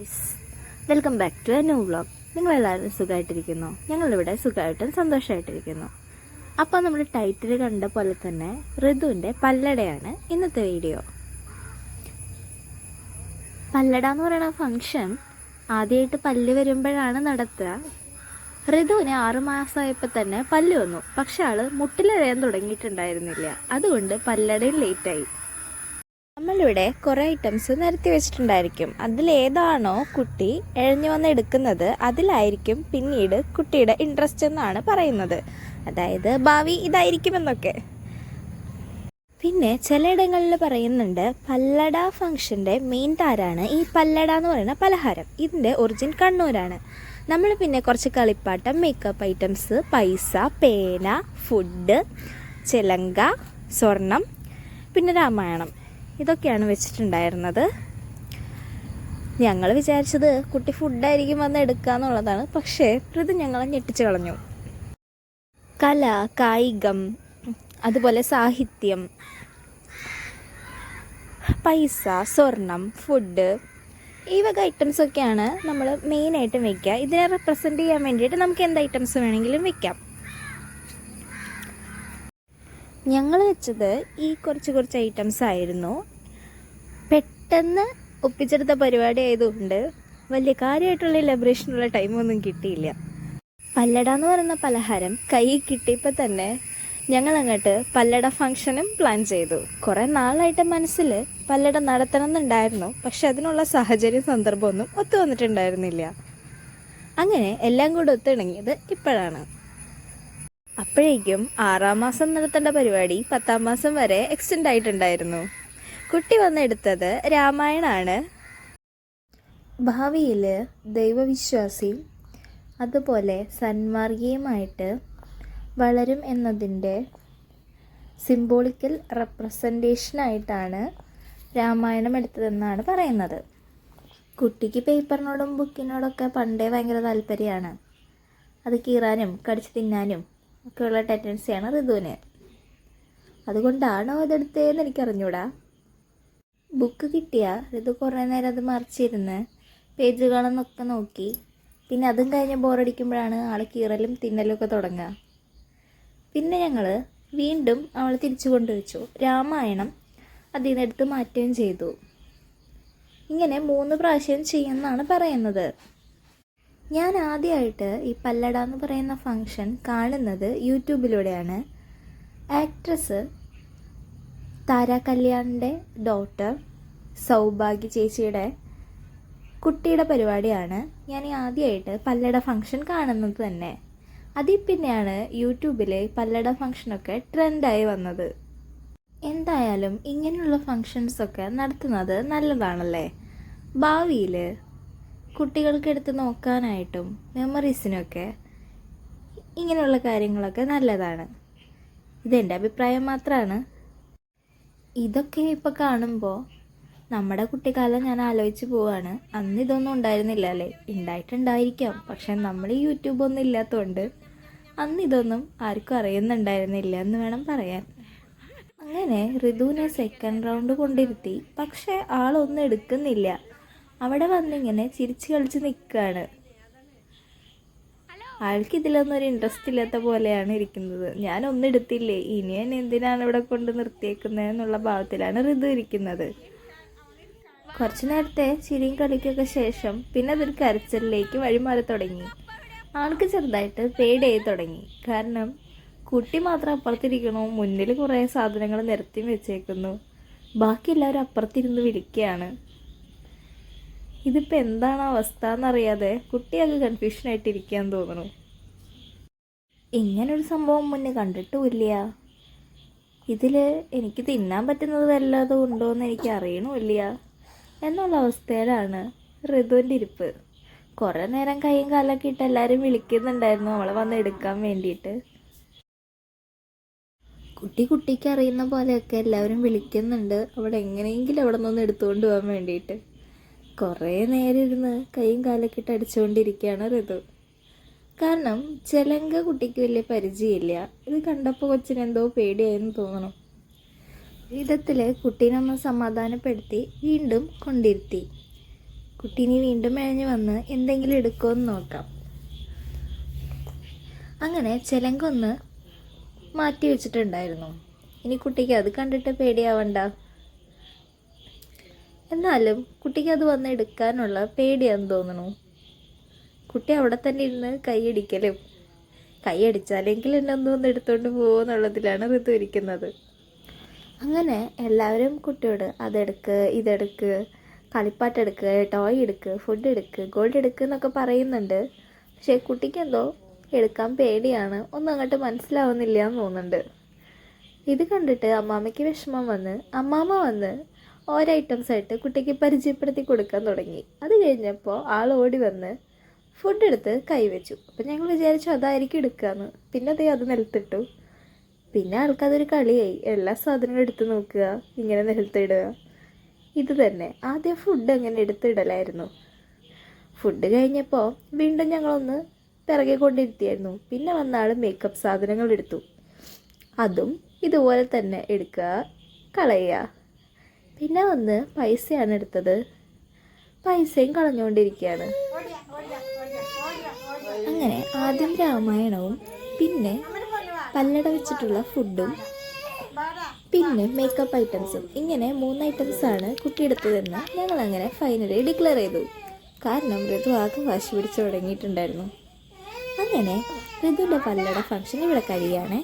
Welcome back to a new vlog നിങ്ങളെല്ലാവരും സുഖമായിട്ടിരിക്കുന്നു. ഞങ്ങളിവിടെ സുഖമായിട്ടും സന്തോഷമായിട്ടിരിക്കുന്നു. അപ്പോൾ നമ്മുടെ ടൈറ്റിൽ കണ്ട പോലെ തന്നെ ഋതുവിന്റെ പല്ലടയാണ് ഇന്നത്തെ വീഡിയോ പല്ലട എന്ന് പറയുന്ന ഫങ്ഷൻ ആദ്യമായിട്ട് പല്ല് വരുമ്പോഴാണ് നടത്തുക. ഋതുവിന് ആറുമാസമായപ്പോൾ തന്നെ പല്ല് വന്നു. പക്ഷെ ആൾ മുട്ടിലഴയാൻ തുടങ്ങിയിട്ടുണ്ടായിരുന്നില്ല. അതുകൊണ്ട് പല്ലടയും ലേറ്റായി നമ്മളിവിടെ കുറേ ഐറ്റംസ് നിരത്തി വെച്ചിട്ടുണ്ടായിരിക്കും. അതിലേതാണോ കുട്ടി എഴഞ്ഞു വന്ന് എടുക്കുന്നത് അതിലായിരിക്കും പിന്നീട് കുട്ടിയുടെ ഇൻട്രസ്റ്റ് എന്നാണ് പറയുന്നത്. അതായത് ഭാവി ഇതായിരിക്കുമെന്നൊക്കെ. പിന്നെ ചിലയിടങ്ങളിൽ പറയുന്നുണ്ട് പല്ലട ഫംഗ്ഷന്റെ മെയിൻ താരാണ് ഈ പല്ലട എന്ന് പറയുന്ന പലഹാരം. ഇതിന്റെ ഒറിജിൻ കണ്ണൂരാണ്. നമ്മൾ പിന്നെ കുറച്ച് കളിപ്പാട്ടം മേക്കപ്പ് ഐറ്റംസ് പൈസ പേന ഫുഡ് ചിലങ്ക സ്വർണം പിന്നെ രാമായണം. ഇതൊക്കെയാണ് വെച്ചിട്ടുണ്ടായിരുന്നത്. ഞങ്ങൾ വിചാരിച്ചത് കുട്ടി ഫുഡായിരിക്കും വന്ന് എടുക്കുക എന്നുള്ളതാണ്. പക്ഷേ ഇത് ഞങ്ങളെ ഞെട്ടിച്ചു കളഞ്ഞു. കല കായികം അതുപോലെ സാഹിത്യം പൈസ സ്വർണം ഫുഡ് ഈ വക ഐറ്റംസ് ഒക്കെയാണ് നമ്മൾ മെയിനായിട്ടും വെക്കുക ഇതിനെ റെപ്രസെന്റ് ചെയ്യാൻ വേണ്ടിയിട്ട് നമുക്ക് എന്ത് ഐറ്റംസ് വേണമെങ്കിലും വെക്കാം ഞങ്ങൾ വെച്ചത് ഈ കുറച്ച് കുറച്ച് ഐറ്റംസ് ആയിരുന്നു. പെട്ടെന്ന് ഒപ്പിച്ചെടുത്ത പരിപാടി ആയതുകൊണ്ട് വലിയ കാര്യമായിട്ടുള്ള ഇലബറേഷനുള്ള ടൈമൊന്നും കിട്ടിയില്ല. പല്ലട എന്ന് പറയുന്ന പലഹാരം കൈ കിട്ടിയപ്പോൾ തന്നെ ഞങ്ങൾ അങ്ങോട്ട് പല്ലട ഫംഗ്ഷനും പ്ലാൻ ചെയ്തു. കുറേ നാളായിട്ട് മനസ്സിൽ പല്ലട നടത്തണം എന്നുണ്ടായിരുന്നു പക്ഷെ അതിനുള്ള സാഹചര്യം സന്ദർഭമൊന്നും ഒത്തു വന്നിട്ടുണ്ടായിരുന്നില്ല. അങ്ങനെ എല്ലാം കൂടെ ഒത്തിണങ്ങിയത് ഇപ്പോഴാണ്. അപ്പോഴേക്കും ആറാം മാസം നടത്തേണ്ട പരിപാടി പത്താം മാസം വരെ എക്സ്റ്റെൻഡ് ആയിട്ടുണ്ടായിരുന്നു. കുട്ടി വന്നെടുത്തത് രാമായണമാണ് ഭാവിയിൽ ദൈവവിശ്വാസി അതുപോലെ സന്മാർഗീയമായിട്ട് വളരും എന്നതിന്റെ സിംബോളിക്കൽ റെപ്രസെന്റേഷനായിട്ടാണ് രാമായണം എടുത്തതെന്നാണ് പറയുന്നത്. കുട്ടിക്ക് പേപ്പറിനോടും ബുക്കിനോടൊക്കെ പണ്ടേ ഭയങ്കര താല്പര്യമാണ്. അത് കീറാനും കടിച്ചു തിന്നാനും ഒക്കെയുള്ള ടെൻഡൻസിയാണ് ഋതുവിന് അതുകൊണ്ടാണോ അതെടുത്തതെന്ന് എനിക്കറിഞ്ഞൂടാ. ബുക്ക് കിട്ടിയ ഋതു കുറേ നേരം അത് മറിച്ചിരുന്ന് പേജുകളെന്നൊക്കെ നോക്കി. പിന്നെ അതും കഴിഞ്ഞ് ബോറടിക്കുമ്പോഴാണ് ആൾ കീറലും തിന്നലും ഒക്കെ തുടങ്ങുക. പിന്നെ ഞങ്ങൾ വീണ്ടും അവൾ തിരിച്ചു കൊണ്ടുവച്ചു. രാമായണം അതിൽ നിന്നെടുത്ത് മാറ്റുകയും ചെയ്തു. ഇങ്ങനെ മൂന്ന് പ്രാവശ്യം ചെയ്യുമെന്നാണ് പറയുന്നത്. ഞാൻ ആദ്യമായിട്ട് ഈ പല്ലട എന്ന് പറയുന്ന ഫങ്ഷൻ കാണുന്നത് യൂട്യൂബിലൂടെയാണ്. ആക്ട്രസ് താര കല്യാണിന്റെ ഡോട്ടർ സൗഭാഗ്യ ചേച്ചിയുടെ കുട്ടിയുടെ പരിപാടിയാണ്. ഞാൻ ആദ്യമായിട്ട് പല്ലട ഫങ്ഷൻ കാണുന്നത് തന്നെ. അതിൽ പിന്നെയാണ് യൂട്യൂബിൽ പല്ലട ഫങ്ഷനൊക്കെ ട്രെൻഡായി വന്നത്. എന്തായാലും ഇങ്ങനെയുള്ള ഫങ്ഷൻസൊക്കെ നടത്തുന്നത് നല്ലതാണല്ലേ? ഭാവിയിൽ കുട്ടികൾക്ക് എടുത്ത് നോക്കാനായിട്ടും മെമ്മറീസിനൊക്കെ ഇങ്ങനെയുള്ള കാര്യങ്ങളൊക്കെ നല്ലതാണ്. ഇതെന്റെ അഭിപ്രായം മാത്രമാണ് ഇതൊക്കെ ഇപ്പോൾ കാണുമ്പോൾ നമ്മുടെ കുട്ടിക്കാലം ഞാൻ ആലോചിച്ച് പോവാണ്. അന്ന് ഇതൊന്നും ഉണ്ടായിരുന്നില്ല അല്ലേ? ഉണ്ടായിട്ടുണ്ടായിരിക്കാം. പക്ഷെ നമ്മൾ ഈ യൂട്യൂബ് ഒന്നും ഇല്ലാത്തതുകൊണ്ട് അന്ന് ഇതൊന്നും ആർക്കും അറിയുന്നുണ്ടായിരുന്നില്ല എന്ന് വേണം പറയാൻ. അങ്ങനെ ഋതുവിനെ സെക്കൻഡ് റൗണ്ട് കൊണ്ടിരുത്തി. പക്ഷേ ആളൊന്നും എടുക്കുന്നില്ല. അവിടെ വന്നിങ്ങനെ ചിരിച്ച് കളിച്ച് നിൽക്കുകയാണ് ആൾക്ക് ഇതിലൊന്നും ഒരു ഇൻട്രസ്റ്റ് ഇല്ലാത്ത പോലെയാണ് ഇരിക്കുന്നത്. ഞാനൊന്നും എടുത്തില്ലേ? ഇനി എന്നെ എന്തിനാണ് ഇവിടെ കൊണ്ട് നിർത്തിയേക്കുന്നത് എന്നുള്ള ഭാവത്തിലാണ് ഋതു ഇരിക്കുന്നത്. കുറച്ചു നേരത്തെ ചിരിയും കളിക്കൊക്കെ ശേഷം പിന്നെ അതൊരു കരച്ചിലേക്ക് വഴിമാറി തുടങ്ങി. ആൾക്ക് ചെറുതായിട്ട് പേടിയായി തുടങ്ങി. കാരണം കുട്ടി മാത്രം അപ്പുറത്തിരിക്കണു? മുന്നിൽ കുറേ സാധനങ്ങൾ നിരത്തി വെച്ചേക്കുന്നു. ബാക്കി എല്ലാവരും അപ്പുറത്തിരുന്ന് വിളിക്കുകയാണ്. ഇതിപ്പോൾ എന്താണ് അവസ്ഥ എന്നറിയാതെ കുട്ടിയൊക്കെ കൺഫ്യൂഷനായിട്ട് ഇരിക്കാൻ തോന്നുന്നു. ഇങ്ങനൊരു സംഭവം മുന്നേ കണ്ടിട്ടുമില്ല. ഇതിൽ എനിക്ക് തിന്നാൻ പറ്റുന്നത് വല്ലതും ഉണ്ടോയെന്ന് എനിക്ക് അറിയണമില്ല എന്നുള്ള അവസ്ഥയിലാണ് ഋതുവിന്റെ ഇരിപ്പ്. കുറേ നേരം കൈയും കാലൊക്കെ ഇട്ട് എല്ലാവരും വിളിക്കുന്നുണ്ടായിരുന്നു അവളെ വന്ന് എടുക്കാൻ വേണ്ടിയിട്ട്. കുട്ടി കുട്ടിക്ക് അറിയുന്ന പോലെയൊക്കെ എല്ലാവരും വിളിക്കുന്നുണ്ട്. അവിടെ എങ്ങനെയെങ്കിലും അവിടെ നിന്ന് എടുത്തുകൊണ്ട് പോകാൻ വേണ്ടിയിട്ട്. കുറേ നേരം ഇരുന്ന് കൈയും കാലൊക്കെ ഇട്ട് അടിച്ചുകൊണ്ടിരിക്കുകയാണ് ഋതു കാരണം ചെലങ്ക കുട്ടിക്ക് വലിയ പരിചയമില്ല. ഇത് കണ്ടപ്പോൾ കൊച്ചിന് എന്തോ പേടിയായെന്ന് തോന്നണം വിധത്തിൽ കുട്ടീനെ ഒന്ന് സമാധാനപ്പെടുത്തി വീണ്ടും കൊണ്ടിരുത്തി. കുട്ടീനെ വീണ്ടും മേഞ്ഞ് വന്ന് എന്തെങ്കിലും എടുക്കുമെന്ന് നോക്കാം. അങ്ങനെ ചെലങ്കൊന്ന് മാറ്റി വെച്ചിട്ടുണ്ടായിരുന്നു. ഇനി കുട്ടിക്ക് അത് കണ്ടിട്ട് പേടിയാവണ്ട. എന്നാലും കുട്ടിക്ക് അത് വന്ന് എടുക്കാനുള്ള പേടിയാന്ന് തോന്നണു കുട്ടി അവിടെ തന്നെ ഇരുന്ന് കൈയടിക്കലും. കൈയടിച്ചാലെങ്കിൽ എന്നെ ഒന്ന് ഒന്ന് എടുത്തോണ്ട് പോകുമെന്നുള്ളതിലാണ് ഋതു ഇരിക്കുന്നത്. അങ്ങനെ എല്ലാവരും കുട്ടിയോട് അതെടുക്ക് ഇതെടുക്ക് കളിപ്പാട്ട് എടുക്ക് ടോയ് എടുക്ക് ഫുഡ് എടുക്ക് ഗോൾഡ് എടുക്ക് എന്നൊക്കെ പറയുന്നുണ്ട്. പക്ഷേ കുട്ടിക്ക് എന്തോ എടുക്കാൻ പേടിയാണ്. ഒന്നും അങ്ങോട്ട് മനസ്സിലാവുന്നില്ല എന്ന് തോന്നുന്നുണ്ട്. ഇത് കണ്ടിട്ട് അമ്മാമ്മയ്ക്ക് വിഷമം വന്ന് അമ്മാമ്മ വന്ന് ഓരോ ഐറ്റംസ് ആയിട്ട് കുട്ടിക്ക് പരിചയപ്പെടുത്തി കൊടുക്കാൻ തുടങ്ങി. അത് കഴിഞ്ഞപ്പോൾ ആൾ ഓടി വന്ന് ഫുഡ് എടുത്ത് കൈവച്ചു അപ്പം ഞങ്ങൾ വിചാരിച്ചു അതായിരിക്കും എടുക്കാമെന്ന് പിന്നെ അതേ അത് നിലത്തിട്ടു. പിന്നെ ആൾക്കതൊരു കളിയായി. എല്ലാ സാധനങ്ങളും എടുത്ത് നോക്കുക ഇങ്ങനെ നിലത്തിടുക. ഇത് തന്നെ. ആദ്യം ഫുഡ് അങ്ങനെ എടുത്തിടലായിരുന്നു ഫുഡ് കഴിഞ്ഞപ്പോൾ വീണ്ടും ഞങ്ങളൊന്ന് പിറകെ കൊണ്ടിരുത്തിയായിരുന്നു പിന്നെ വന്ന ആൾ മേക്കപ്പ് സാധനങ്ങൾ എടുത്തു. അതും ഇതുപോലെ തന്നെ എടുക്കുക കളയുക. പിന്നെ വന്ന് പൈസയാണ് എടുത്തത്. പൈസയും കളഞ്ഞുകൊണ്ടിരിക്കുകയാണ് അങ്ങനെ ആദ്യം രാമായണവും പിന്നെ പല്ലട വെച്ചിട്ടുള്ള ഫുഡും പിന്നെ മേക്കപ്പ് ഐറ്റംസും ഇങ്ങനെ മൂന്ന് ഐറ്റംസാണ് കുട്ടി എടുത്തതെന്ന് ഞങ്ങൾ അങ്ങനെ ഫൈനലി ഡിക്ലെയർ ചെയ്തു. കാരണം ഋതു ആകെ വാശി പിടിച്ചു തുടങ്ങിയിട്ടുണ്ടായിരുന്നു. അങ്ങനെ ഋതുവിന്റെ പല്ലട ഫംഗ്ഷൻ ഇവിടെ കഴിയുകയാണ്.